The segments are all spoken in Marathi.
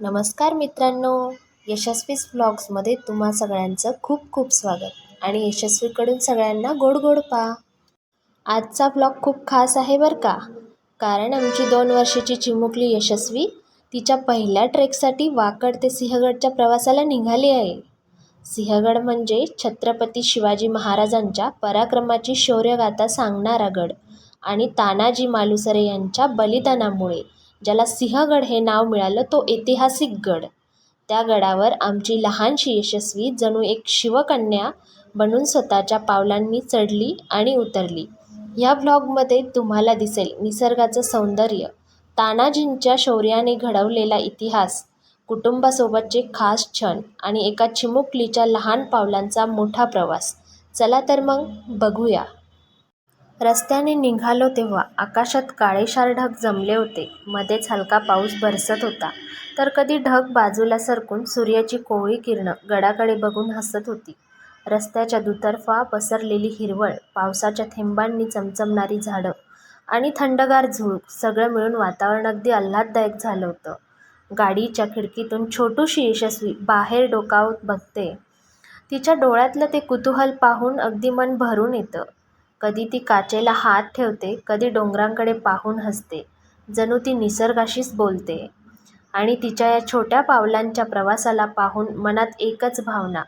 नमस्कार मित्रांनो यशस्वीस व्लॉग्समध्ये तुम्हा सगळ्यांचं खूप खूप स्वागत आणि यशस्वीकडून सगळ्यांना गोड गोड पा. आजचा ब्लॉग खूप खास आहे बरं का? कारण आमची दोन वर्षाची चिमुकली यशस्वी तिच्या पहिल्या ट्रेकसाठी वाकड ते सिंहगडच्या प्रवासाला निघाली आहे. सिंहगड म्हणजे छत्रपती शिवाजी महाराजांच्या पराक्रमाची शौर्यगाथा सांगणारा गड आणि तानाजी मालुसरे यांच्या बलिदानामुळे ज्याला सिंहगड हे नाव मिळालं तो ऐतिहासिक गड. त्या गडावर आमची लहानशी यशस्वी जणू एक शिवकन्या बनून स्वतःच्या पावलांनी चढली आणि उतरली. ह्या व्लॉगमध्ये तुम्हाला दिसेल निसर्गाचं सौंदर्य तानाजींच्या शौर्याने घडवलेला इतिहास कुटुंबासोबतचे खास क्षण आणि एका चिमुकलीच्या लहान पावलांचा मोठा प्रवास. चला तर मग बघूया. रस्त्याने निघालो तेव्हा आकाशात काळेशार ढग जमले होते. मध्येच हलका पाऊस बरसत होता. तर कधी ढग बाजूला सरकून सूर्याची कोवळी किरणं गडाकडे बघून हसत होती. रस्त्याच्या दुतर्फा पसरलेली हिरवळ पावसाच्या थेंबांनी चमचमणारी झाडं आणि थंडगार झुळूक सगळं मिळून वातावरण अगदी आल्हाददायक झालं होतं. गाडीच्या खिडकीतून छोटूशी यशस्वी बाहेर डोकावत बघते. तिच्या डोळ्यातलं ते कुतूहल पाहून अगदी मन भरून येतं. कधी ती काचेला हात ठेवते कधी डोंगरांकडे पाहून हसते. जणू ती निसर्गाशीच बोलते आणि तिच्या या छोट्या पावलांच्या प्रवासाला पाहून मनात एकच भावना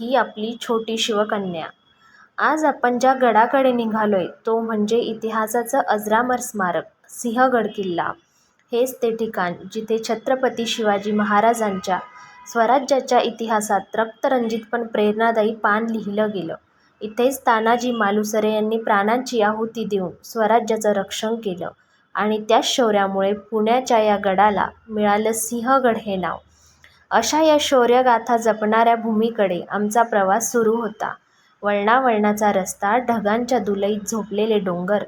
ही आपली छोटी शिवकन्या. आज आपण ज्या गडाकडे निघालोय तो म्हणजे इतिहासाचं अजरामर स्मारक सिंहगड किल्ला. हेच ते ठिकाण जिथे छत्रपती शिवाजी महाराजांच्या स्वराज्याच्या इतिहासात रक्तरंजित पण प्रेरणादायी पान लिहिलं गेलं. इथेच तानाजी मालुसरे यांनी प्राणांची आहुती देऊन स्वराज्याचं रक्षण केलं आणि त्या शौर्यामुळे पुण्याच्या या गडाला मिळालं सिंहगड हे नाव. अशा या शौर्यगाथा जपणाऱ्या भूमीकडे आमचा प्रवास सुरू होता. वळणावळणाचा रस्ता ढगांच्या दुलईत झोपलेले डोंगर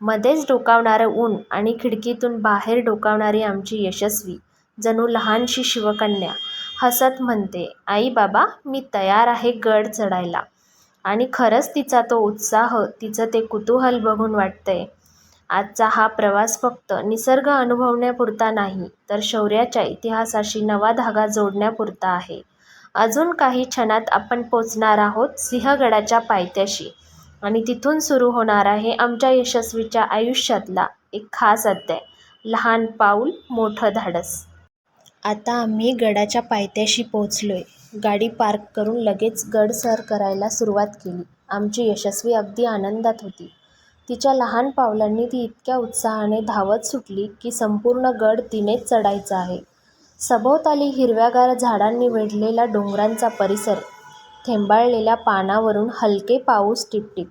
मध्येच डोकावणारं ऊन आणि खिडकीतून बाहेर डोकावणारी आमची यशस्वी जणू लहानशी शिवकन्या हसत म्हणते आई बाबा मी तयार आहे गड चढायला. आणि खरंच तिचा तो उत्साह तिचं ते कुतूहल बघून वाटतंय. आजचा हा प्रवास फक्त निसर्ग अनुभवण्यापुरता नाही तर शौर्याच्या इतिहासाशी नवा धागा जोडण्यापुरता आहे. अजून काही क्षणात आपण पोचणार आहोत सिंहगडाच्या पायथ्याशी. आणि तिथून सुरू होणार आहे आमच्या यशस्वीच्या आयुष्यातला एक खास अध्याय. लहान पाऊल मोठं धाडस. आता आम्ही गडाच्या पायथ्याशी पोहोचलो आहे गाडी पार्क करून लगेच गड सर करायला सुरुवात केली. आमची यशस्वी अगदी आनंदात होती. तिच्या लहान पावलांनी ती इतक्या उत्साहाने धावत सुटली की संपूर्ण गड तिनेच चढायचा आहे. सभोवताली हिरव्यागार झाडांनी वेढलेला डोंगरांचा परिसर थेंबाळलेल्या पानावरून हलके पाऊस टिपटिप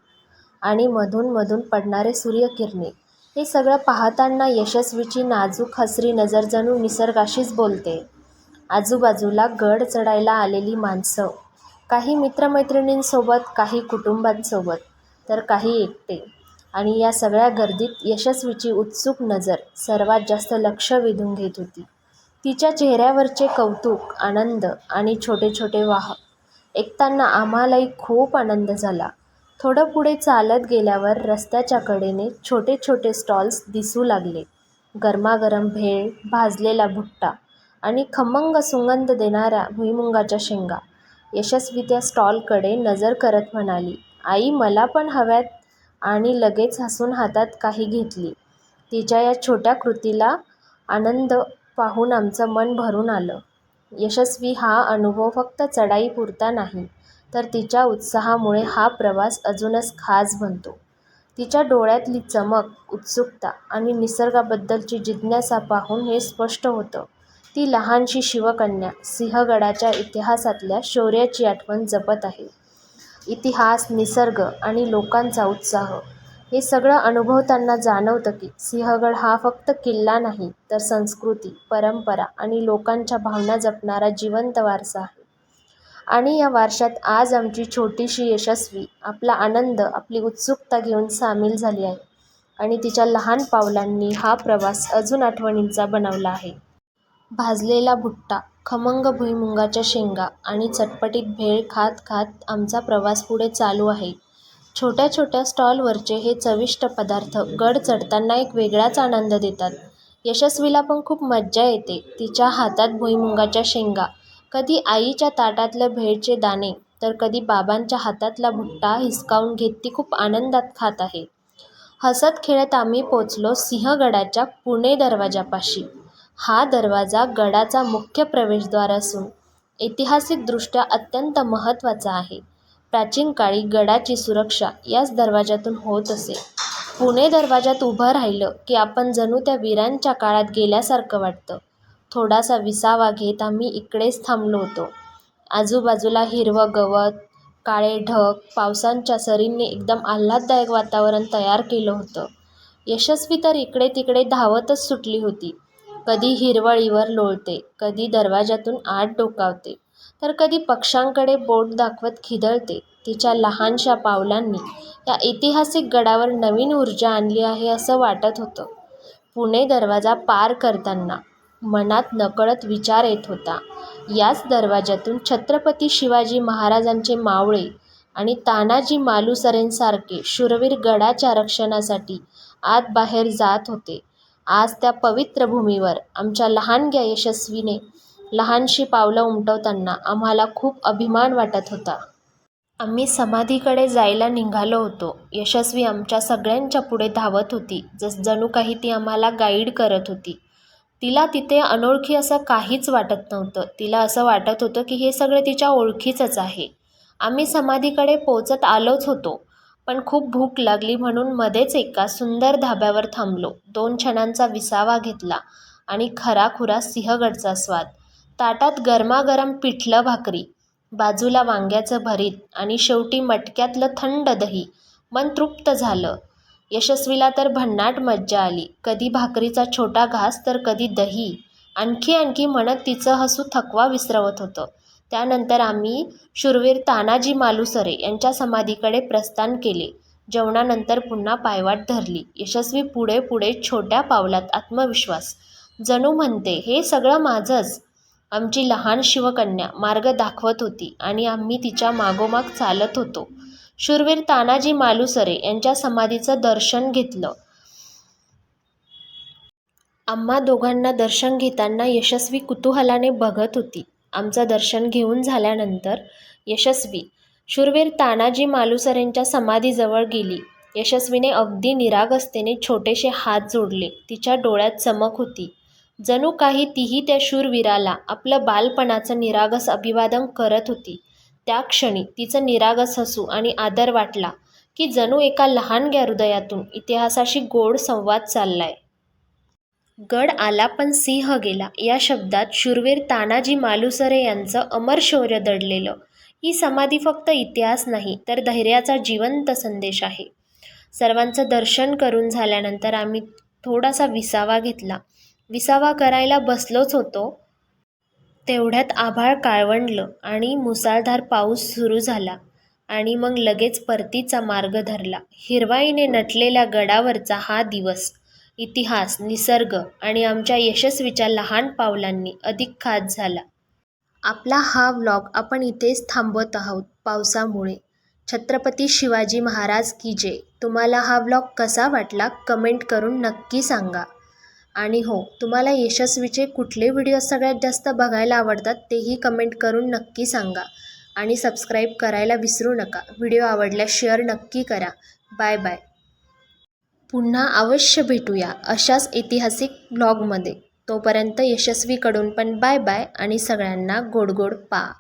आणि मधून मधून पडणारे सूर्यकिरणे हे सगळं पाहताना यशस्वीची नाजूक हसरी नजर जणू निसर्गाशीच बोलते. आजूबाजूला गड चढायला आलेली माणसं. काही मित्रमैत्रिणींसोबत काही कुटुंबांसोबत तर काही एकटे. आणि या सगळ्या गर्दीत यशस्वीची उत्सुक नजर सर्वात जास्त लक्ष वेधून घेत होती. तिच्या चेहऱ्यावरचे कौतुक आनंद आणि छोटे छोटे वाह. ऐकताना आम्हालाही खूप आनंद झाला. थोडं पुढे चालत गेल्यावर रस्त्याच्या कडेने छोटे छोटे स्टॉल्स दिसू लागले. गरमागरम भेळ भाजलेला भुट्टा आणि खमंग सुगंध देणाऱ्या भुईमुगाच्या शेंगा. यशस्वी त्या स्टॉलकडे नजर करत म्हणाली आई मला पण हव्यात. आणि लगेच हसून हातात काही घेतली. तिच्या या छोट्या कृतीला आनंद पाहून आमचं मन भरून आलं. यशस्वी हा अनुभव फक्त चढाईपुरता नाही तर तिच्या उत्साहामुळे हा प्रवास अजूनच खास बनतो. तिच्या डोळ्यातली चमक उत्सुकता आणि निसर्गाबद्दलची जिज्ञासा पाहून हे स्पष्ट होतं. ती लहानशी शिवकन्या सिंहगडाच्या इतिहासातल्या शौर्याची आठवण जपत आहे. इतिहास निसर्ग आणि लोकांचा उत्साह हे सगळं अनुभवताना जाणवतं की सिंहगड हा फक्त किल्ला नाही तर संस्कृती परंपरा आणि लोकांच्या भावना जपणारा जिवंत वारसा आहे. आणि या वारशात आज आमची छोटीशी यशस्वी आपला आनंद आपली उत्सुकता घेऊन सामील झाली आहे. आणि तिच्या लहान पावलांनी हा प्रवास अजून आठवणींचा बनवला आहे. भाजलेला भुट्टा खमंग भुईमुगाच्या शेंगा आणि चटपटीत भेळ खात खात आमचा प्रवास पुढे चालू आहे. छोट्या छोट्या स्टॉलवरचे हे चविष्ट पदार्थ गड चढताना एक वेगळाच आनंद देतात. यशस्वीला पण खूप मज्जा येते. तिच्या हातात भुईमुगाच्या शेंगा कधी आईच्या ताटातलं भेळचे दाणे तर कधी बाबांच्या हातातला भुट्टा हिसकावून घेत ती खूप आनंदात खात आहे. हसत खेळत आम्ही पोचलो सिंहगडाच्या पुणे दरवाजापाशी. हा दरवाजा गडाचा मुख्य प्रवेशद्वार असून ऐतिहासिकदृष्ट्या अत्यंत महत्त्वाचा आहे. प्राचीन काळी गडाची सुरक्षा याच दरवाजातून होत असे. पुणे दरवाजात उभं राहिलं की आपण जणू त्या वीरांच्या काळात गेल्यासारखं वाटतं. थोडासा विसावा घेत आम्ही इकडेच थांबलो होतो. आजूबाजूला हिरवं गवत काळे ढग पावसांच्या सरींनी एकदम आल्हाददायक वातावरण तयार केलं होतं. यशस्वी तर इकडे तिकडे धावतच सुटली होती. कधी हिरवळीवर लोळते कधी दरवाजातून आत डोकावते तर कधी पक्ष्यांकडे बोट दाखवत खिदळते. तिच्या लहानशा पावलांनी या ऐतिहासिक गडावर नवीन ऊर्जा आणली आहे असं वाटत होतं. पुणे दरवाजा पार करताना मनात नकळत विचार येत होता. याच दरवाजातून छत्रपती शिवाजी महाराजांचे मावळे आणि तानाजी मालुसरेंसारखे शूरवीर गडाच्या रक्षणासाठी आत बाहेर जात होते. आज त्या पवित्र भूमीवर आमच्या लहानग्या यशस्वीने लहानशी पावलं उमटवताना आम्हाला खूप अभिमान वाटत होता. आम्ही समाधीकडे जायला निघालो होतो. यशस्वी आमच्या सगळ्यांच्या पुढे धावत होती. जस जणू काही ती आम्हाला गाईड करत होती. तिला तिथे अनोळखी असं काहीच वाटत नव्हतं. तिला असं वाटत होतं की हे सगळं तिच्या ओळखीचंच आहे. आम्ही समाधीकडे पोचत आलोच होतो पण खूप भूक लागली म्हणून मध्येच एका सुंदर धाब्यावर थांबलो. दोन क्षणांचा विसावा घेतला आणि खराखुरा सिंहगडचा स्वाद. ताटात गरमागरम पिठलं भाकरी बाजूला वांग्याचं भरीत आणि शेवटी मटक्यातलं थंड दही. मन तृप्त झालं. यशस्वीला तर भन्नाट मज्जा आली. कधी भाकरीचा छोटा घास तर कधी दही. आणखी आणखी म्हणत तिचं हसू थकवा विसरवत होतं. त्यानंतर आम्ही शूरवीर तानाजी मालुसरे यांच्या समाधीकडे प्रस्थान केले. जेवणानंतर पुन्हा पायवाट धरली. यशस्वी पुढे पुढे छोट्या पावलात आत्मविश्वास. जणू म्हणते हे सगळं माझंच आमची लहान शिवकन्या मार्ग दाखवत होती आणि आम्ही तिच्या मागोमाग चालत होतो. शूरवीर तानाजी मालुसरे यांच्या समाधीचं दर्शन घेतलं. आम्हा दोघांना दर्शन घेताना यशस्वी कुतूहलाने बघत होती. आमचं दर्शन घेऊन झाल्यानंतर यशस्वी शूरवीर तानाजी मालुसरेंच्या समाधीजवळ गेली. यशस्वीने अगदी निरागस्तेने छोटेसे हात जोडले. तिच्या डोळ्यात चमक होती. जणू काही तीही त्या शूरवीराला आपलं बालपणाचं निरागस अभिवादन करत होती. त्या क्षणी तिचं निरागस हसू आणि आदर वाटला की जणू एका लहानग्या हृदयातून इतिहासाशी गोड संवाद चाललाय. गड आला पण सिंह गेला. या शब्दात शूरवीर तानाजी मालुसरे यांचं अमर शौर्य दडलेलं. ही समाधी फक्त इतिहास नाही तर धैर्याचा जिवंत संदेश आहे. सर्वांचं दर्शन करून झाल्यानंतर आम्ही थोडासा विसावा घेतला. विसावा करायला बसलोच होतो. तेवढ्यात आभाळ काळवंडलं आणि मुसळधार पाऊस सुरू झाला आणि मग लगेच परतीचा मार्ग धरला. हिरवाईने नटलेल्या गडावरचा हा दिवस इतिहास निसर्ग आणि आमच्या यशस्वीच्या लहान पावलांनी अधिक खास झाला. आपला हा व्लॉग आपण इथेच थांबवत आहोत पावसामुळे. छत्रपती शिवाजी महाराज की जय. तुम्हाला हा व्लॉग कसा वाटला कमेंट करून नक्की सांगा. आणि हो तुम्हाला यशस्वीचे कुठले व्हिडिओ सगळ्यात जास्त बघायला आवडतात तेही कमेंट करून नक्की सांगा. आणि सबस्क्राईब करायला विसरू नका. व्हिडिओ आवडल्यास शेअर नक्की करा. Bye bye. पुन्हा अवश्य भेटूया अशाच ऐतिहासिक ब्लॉगमध्ये. तोपर्यंत यशस्वीकडून पण बाय बाय आणि सगळ्यांना गोड गोड पा.